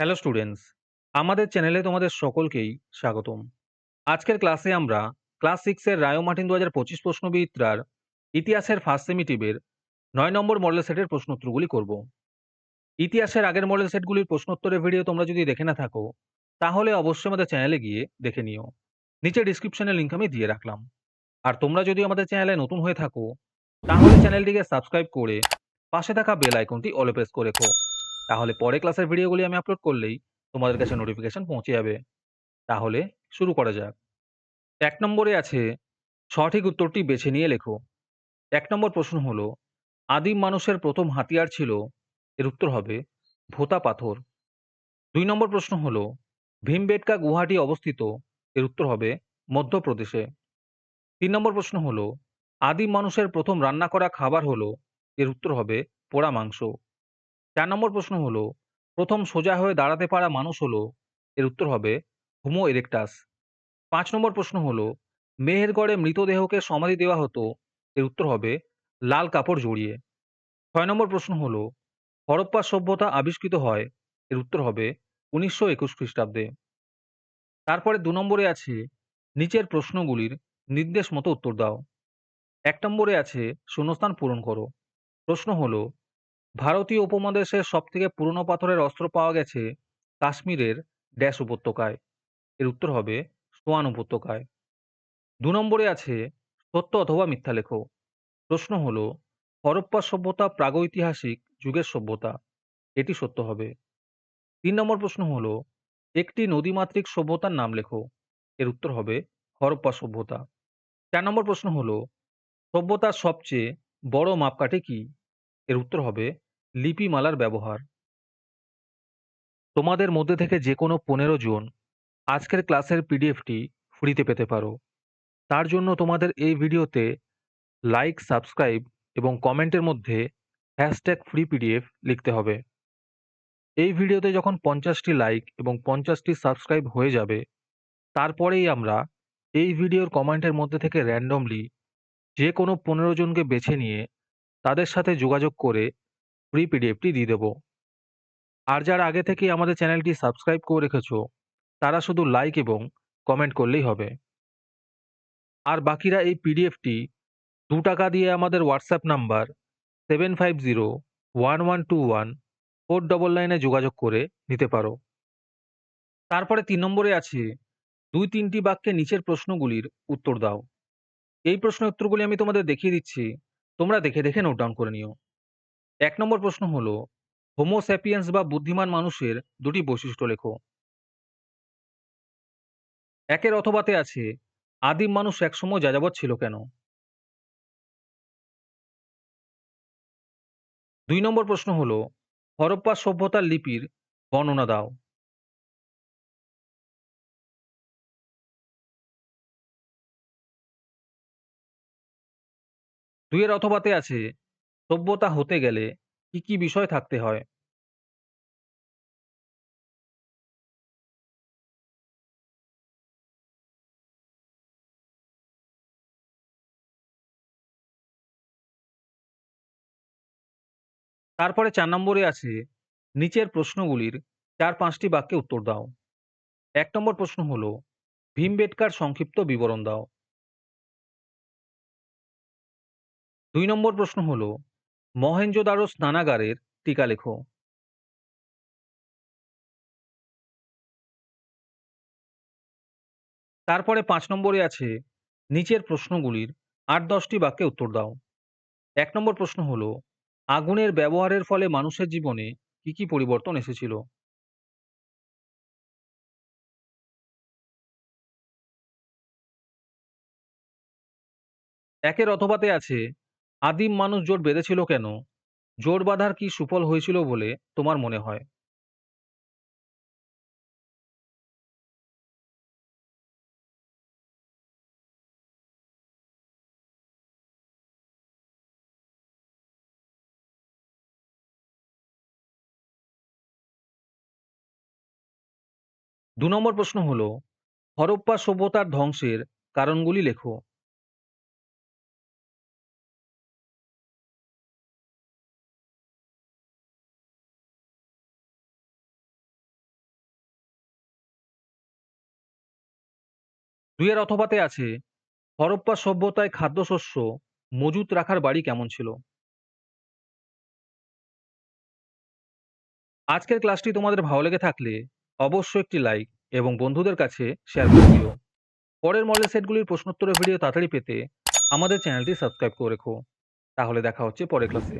Hello students আমাদের চ্যানেলে তোমাদের সকলকেই স্বাগতম। আজকের ক্লাসে আমরা ক্লাস সিক্সের রায়ো মার্টিন দু হাজার পঁচিশ ইতিহাসের ফার্স্ট সেমিটিভের নয় নম্বর মডেল সেটের প্রশ্নোত্তরগুলি করব। ইতিহাসের আগের মডেল সেটগুলির প্রশ্নোত্তরের ভিডিও তোমরা যদি দেখে না থাকো, তাহলে অবশ্যই আমাদের চ্যানেলে গিয়ে দেখে নিও। নিচে ডিসক্রিপশনে লিঙ্ক আমি দিয়ে রাখলাম। আর তোমরা যদি আমাদের চ্যানেলে নতুন হয়ে থাকো, তাহলে চ্যানেলটিকে সাবস্ক্রাইব করে পাশে থাকা বেল আইকনটি অলে প্রেস করে রেখো। তাহলে পরে ক্লাসের ভিডিওগুলি আমি আপলোড করলেই তোমাদের কাছে নোটিফিকেশন পৌঁছে যাবে। তাহলে শুরু করা যাক। এক নম্বরে আছে, সঠিক উত্তরটি বেছে নিয়ে লেখো। এক নম্বর প্রশ্ন হলো, আদিম মানুষের প্রথম হাতিয়ার ছিল, এর উত্তর হবে, ভোতা পাথর। দুই নম্বর প্রশ্ন হলো, ভীমবেটকা গুহাটি অবস্থিত, এর উত্তর হবে, মধ্যপ্রদেশে। তিন নম্বর প্রশ্ন হলো, আদিম মানুষের প্রথম রান্না করা খাবার হলো, এর উত্তর হবে পোড়া মাংস। চার নম্বর প্রশ্ন হলো, প্রথম সোজা হয়ে দাঁড়াতে পারা মানুষ হলো, এর উত্তর হবে হোমো এরেক্টাস পাঁচ নম্বর প্রশ্ন হলো, মেহেরগড়ে মৃতদেহকে সমাধি দেওয়া হতো, এর উত্তর হবে লাল কাপড় জড়িয়ে। ছয় নম্বর প্রশ্ন হলো, হরপ্পা সভ্যতা আবিষ্কৃত হয়, এর উত্তর হবে উনিশশো একুশ খ্রিস্টাব্দে। তারপরে দু নম্বরে আছে, নিচের প্রশ্নগুলির নির্দেশ মতো উত্তর দাও। এক নম্বরে আছে, শূন্যস্থান পূরণ করো। প্রশ্ন হলো ভারতীয় উপমহাদেশের সবথেকে পুরনো পাথরের অস্ত্র পাওয়া গেছে কাশ্মীরের ড্যাশ উপত্যকায়। এর উত্তর হবে সোয়ান উপত্যকায়। দু নম্বরে আছে সত্য অথবা মিথ্যা লেখো। প্রশ্ন হল, হরপ্পা সভ্যতা প্রাগৈতিহাসিক যুগের সভ্যতা, এটি সত্য হবে। তিন নম্বর প্রশ্ন হল, একটি নদীমাতৃক সভ্যতার নাম লেখো। এর উত্তর হবে হরপ্পা সভ্যতা। চার নম্বর প্রশ্ন হল, সভ্যতার সবচেয়ে বড় মাপকাঠি কি? এর উত্তর হবে লিপিমালার ব্যবহার। তোমাদের মধ্যে থেকে যে কোনো পনেরো জন আজকের ক্লাসের পিডিএফটি ফ্রিতে পেতে পারো। তার জন্য তোমাদের এই ভিডিওতে লাইক, সাবস্ক্রাইব এবং কমেন্টের মধ্যে হ্যাশট্যাগ ফ্রি পিডিএফ লিখতে হবে। এই ভিডিওতে যখন পঞ্চাশটি লাইক এবং পঞ্চাশটি সাবস্ক্রাইব হয়ে যাবে, তারপরেই আমরা এই ভিডিওর কমেন্টের মধ্যে থেকে র্যান্ডমলি যে কোনো পনেরো জনকে বেছে নিয়ে তাদের সাথে যোগাযোগ করে ফ্রি পিডিএফটি দিয়ে দেবো। আর যারা আগে থেকেই আমাদের চ্যানেলটি সাবস্ক্রাইব করে রেখেছো, তারা শুধু লাইক এবং কমেন্ট করলেই হবে। আর বাকিরা এই পিডিএফটি দু টাকা দিয়ে আমাদের WhatsApp number seven five zero one one two one four double নাইনে যোগাযোগ করে নিতে পারো। তারপরে তিন নম্বরে আছে। দুই তিনটি বাক্যে নিচের প্রশ্নগুলির উত্তর দাও। এই প্রশ্ন উত্তরগুলি আমি তোমাদের দেখিয়ে দিচ্ছি। তোমরা দেখে দেখে নোট ডাউন করে নিও। এক নম্বর প্রশ্ন হলো হোমোস্যাপিয়েন্স বা বুদ্ধিমান মানুষের দুটি বৈশিষ্ট্য লেখো। একের অথবাতে আছে, আদিম মানুষ একসময় যাযাবর ছিল কেন? দুই নম্বর প্রশ্ন হল, হরপ্পা সভ্যতার লিপির বর্ণনা দাও। দুইয়ের অথবাতে আছে সভ্যতা হতে গেলে কি কি বিষয় থাকতে হয়? তারপরে চার নম্বরে আছে নিচের প্রশ্নগুলির চার পাঁচটি বাক্যে উত্তর দাও। এক নম্বর প্রশ্ন হল, ভীমবেটকার সংক্ষিপ্ত বিবরণ দাও। দুই নম্বর প্রশ্ন হলো মহেঞ্জোদারো স্নানাগারের টিকা লেখো। তারপরে পাঁচ নম্বরে আছে, নিচের প্রশ্নগুলির আট দশটি বাক্যে উত্তর দাও। এক নম্বর প্রশ্ন হল, আগুনের ব্যবহারের ফলে মানুষের জীবনে কি কি পরিবর্তন এসেছিল? একের অথবাতে আছে আদিম মানুষ জোট বেঁধেছিল কেন? জোট বাঁধার কি সুফল হয়েছিল বলে তোমার মনে হয়? দু নম্বর প্রশ্ন হলো, হরপ্পা সভ্যতার ধ্বংসের কারণগুলি লেখো। দুইয়ের অথবাতে আছে, হরপ্পা সভ্যতায় খাদ্যশস্য মজুত রাখার বাড়ি কেমন ছিল? আজকের ক্লাসটি তোমাদের ভালো লেগে থাকলে অবশ্যই একটি লাইক এবং বন্ধুদের কাছে শেয়ার করে দিও। পরের মডেল সেটগুলির প্রশ্নোত্তরের ভিডিও তাড়াতাড়ি পেতে আমাদের চ্যানেলটি সাবস্ক্রাইব করে রেখো। তাহলে দেখা হচ্ছে পরের ক্লাসে।